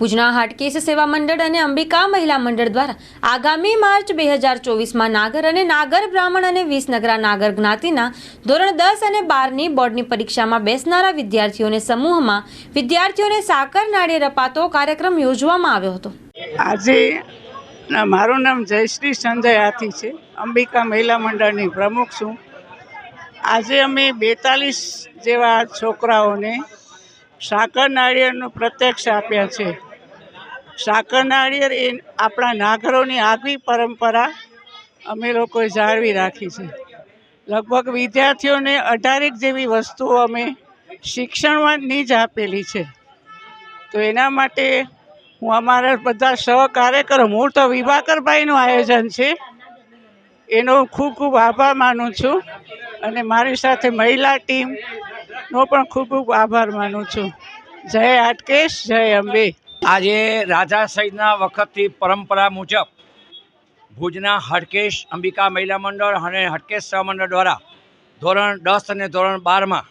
ભુજના હાટકેશ સેવા મંડળ અને અંબિકા મહિલા મંડળ દ્વારા આગામી માર્ચ બે હજાર ચોવીસમાં નાગર અને નાગર બ્રાહ્મણ અને વિસનગરા નાગર જ્ઞાતિના ધોરણ દસ અને બારની બોર્ડની પરીક્ષામાં બેસનારા વિદ્યાર્થીઓને સમૂહમાં વિદ્યાર્થીઓને સાકર નાળિયેર અપાતો કાર્યક્રમ યોજવામાં આવ્યો હતો. આજે મારું નામ જયશ્રી સંજય હાથી છે. અંબિકા મહિલા મંડળની પ્રમુખ છું. આજે અમે બેતાલીસ જેવા છોકરાઓને સાકર નાળિયેરનું પ્રત્યક્ષ આપ્યા છે. સાકર નાળિયેર એ આપણા નાગરોની આગવી પરંપરા અમે લોકોએ જાળવી રાખી છે. લગભગ વિદ્યાર્થીઓને અઢારેક જેવી વસ્તુઓ અમે શિક્ષણની જ આપેલી છે. તો એના માટે હું અમારા બધા સહકાર્યકરો, મૂળ તો વિભાકરભાઈનું આયોજન છે. એનો ખૂબ ખૂબ આભાર માનું છું અને મારી સાથે મહિલા ટીમનો પણ ખૂબ ખૂબ આભાર માનું છું. જય હાટકેશ, જય અંબે. આજે રાજા સહિતના વખતથી પરંપરા મુજબ ભુજના હટકેશ અંબિકા મહિલા મંડળ અને હટકેશ સહમંડળ દ્વારા ધોરણ દસ અને ધોરણ બારમાં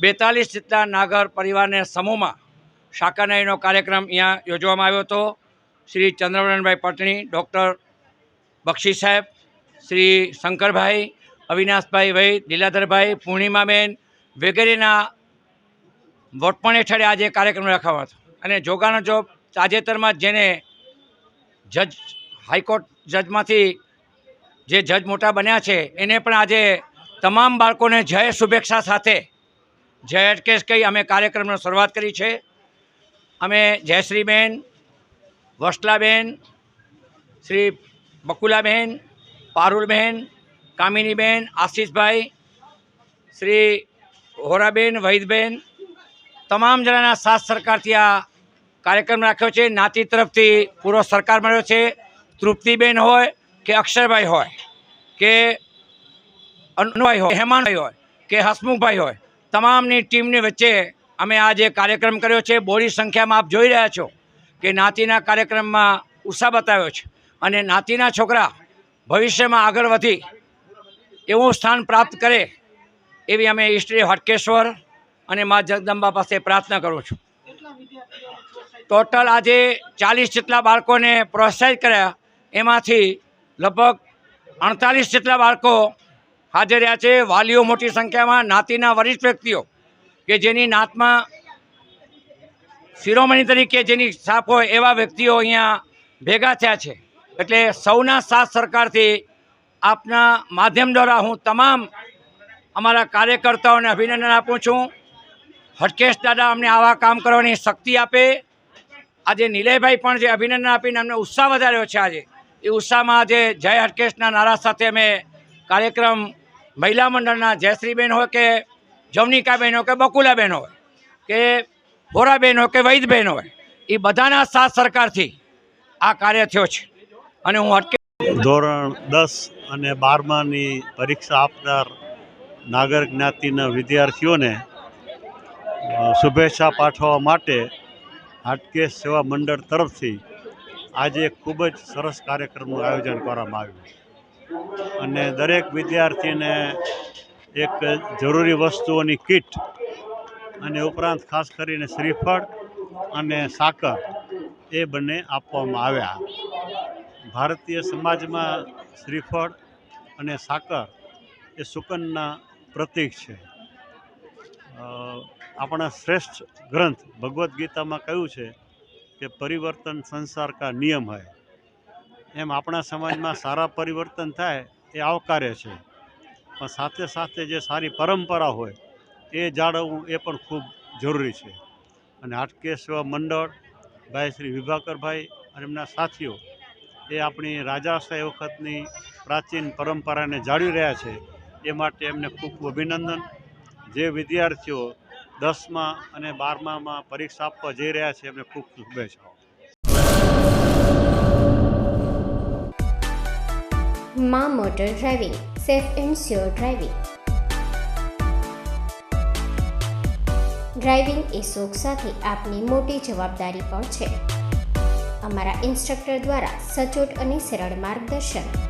બેતાલીસ જેટલા નાગર પરિવારને સમૂહમાં શાકાનાઈનો કાર્યક્રમ અહીંયા યોજવામાં આવ્યો હતો. શ્રી ચંદ્રવરણભાઈ પટણી, ડૉક્ટર બક્ષી સાહેબ, શ્રી શંકરભાઈ, અવિનાશભાઈ ભાઈ લીલાધરભાઈ પૂર્ણિમાબેન વગેરેના વડપણ હેઠળ આજે કાર્યક્રમ રખાયો હતો. અને જોગાનો જોબ તાજેતરમાં જેને જજ, હાઈકોર્ટ જજમાંથી જે જજ મોટા બન્યા છે, એને પણ આજે તમામ બાળકોને જય શુભેચ્છા સાથે જય અટકેશ કહી અમે કાર્યક્રમનો શરૂઆત કરી છે. અમે જયશ્રીબેન, વસલાબેન, શ્રી બકુલાબેન, પારુલબેન, કામિનીબેન, આશીષભાઈ, શ્રી હોરાબેન વૈદબેન તમામ જણાના સાથ સરકારથી આ કાર્યક્રમ રાખ્યો છે. નાતી તરફથી પૂરો સરકાર મળ્યો છે. તૃપ્તિબેન હોય કે અક્ષરભાઈ હોય કે અનુભાઈ હોય, હેમાનભાઈ હોય કે હસમુખભાઈ હોય, તમામની ટીમની વચ્ચે અમે આ જે કાર્યક્રમ કર્યો છે બોડી સંખ્યામાં આપ જોઈ રહ્યા છો કે નાતીના કાર્યક્રમમાં ઉત્સાહ બતાવ્યો છે અને નાતીના છોકરા ભવિષ્યમાં આગળ વધી એવું સ્થાન પ્રાપ્ત કરે એવી અમે ઈષ્ટદેવ હટકેશ્વર અને મા જગદંબા પાસે પ્રાર્થના કરું છું. ટોટલ આજે ચાલીસ જેટલા બાળકોને પ્રોત્સાહિત કર્યા. એમાંથી લગભગ અડતાલીસ જેટલા બાળકો હાજર રહ્યા છે. વાલીઓ મોટી સંખ્યામાં, નાતીના વરિષ્ઠ વ્યક્તિઓ કે જેની નાતમાં શિરોમણી તરીકે જેની છાપ હોય એવા વ્યક્તિઓ અહીંયા ભેગા થયા છે. એટલે સૌના સાથ સરકારથી આપના માધ્યમ દ્વારા હું તમામ અમારા કાર્યકર્તાઓને અભિનંદન આપું છું. હટકેશ દાદા અમને આવા કામ કરવાની શક્તિ આપે. આજે નિલયભાઈ પણ જે અભિનંદન આપીને અમને ઉત્સાહ વધાર્યો છે આજે. એ ઉત્સાહમાં આજે જય હટકેશના નારા સાથે અમે કાર્યક્રમ મહિલા મંડળના જયશ્રીબેન હોય કે જવનિકાબેન હોય કે બકુલાબેન હોય કે હોરાબેન હોય કે વૈદબેન હોય, એ બધાના સાથ સરકારથી આ કાર્ય થયો છે. અને હું અટકે ધોરણ દસ અને બારમાની પરીક્ષા આપનાર નાગર જ્ઞાતિના વિદ્યાર્થીઓને શુભેચ્છા પાઠવવા માટે હાટકેશ સેવા મંડળ તરફથી આજે ખૂબ જ સરસ કાર્યક્રમનું આયોજન કરવામાં આવ્યું અને દરેક વિદ્યાર્થીને એક જરૂરી વસ્તુઓની કીટ અને ઉપરાંત ખાસ કરીને શ્રીફળ અને સાકર એ બંને આપવામાં આવ્યા. ભારતીય સમાજમાં શ્રીફળ અને સાકર એ સુકનના પ્રતીક છે. આપણા શ્રેષ્ઠ ગ્રંથ ભગવદ્ ગીતામાં કહ્યું છે કે પરિવર્તન સંસાર કા નિયમ હોય એમ આપણા સમાજમાં સારા પરિવર્તન થાય એ આવકાર્ય છે. પણ સાથે સાથે જે સારી પરંપરા હોય એ જાળવવું એ પણ ખૂબ જરૂરી છે. અને હાટકે સેવા મંડળ, ભાઈ શ્રી વિભાકરભાઈ અને એમના સાથીઓ એ આપણી રાજાશાહી વખતની પ્રાચીન પરંપરાને જાળવી રહ્યા છે. એ માટે એમને ખૂબ અભિનંદન. જે વિદ્યાર્થીઓ દસમા અને બારમામાં પરીક્ષા આપવા જઈ રહ્યા છે, એમને ખૂબ શુભેચ્છાઓ. Maa motor driving, safe and sure driving. Driving એ શોખ સાથે આપની મોટી જવાબદારી પણ છે. અમારા ઇન્સ્ટ્રક્ટર દ્વારા સચોટ અને સરળ માર્ગદર્શન.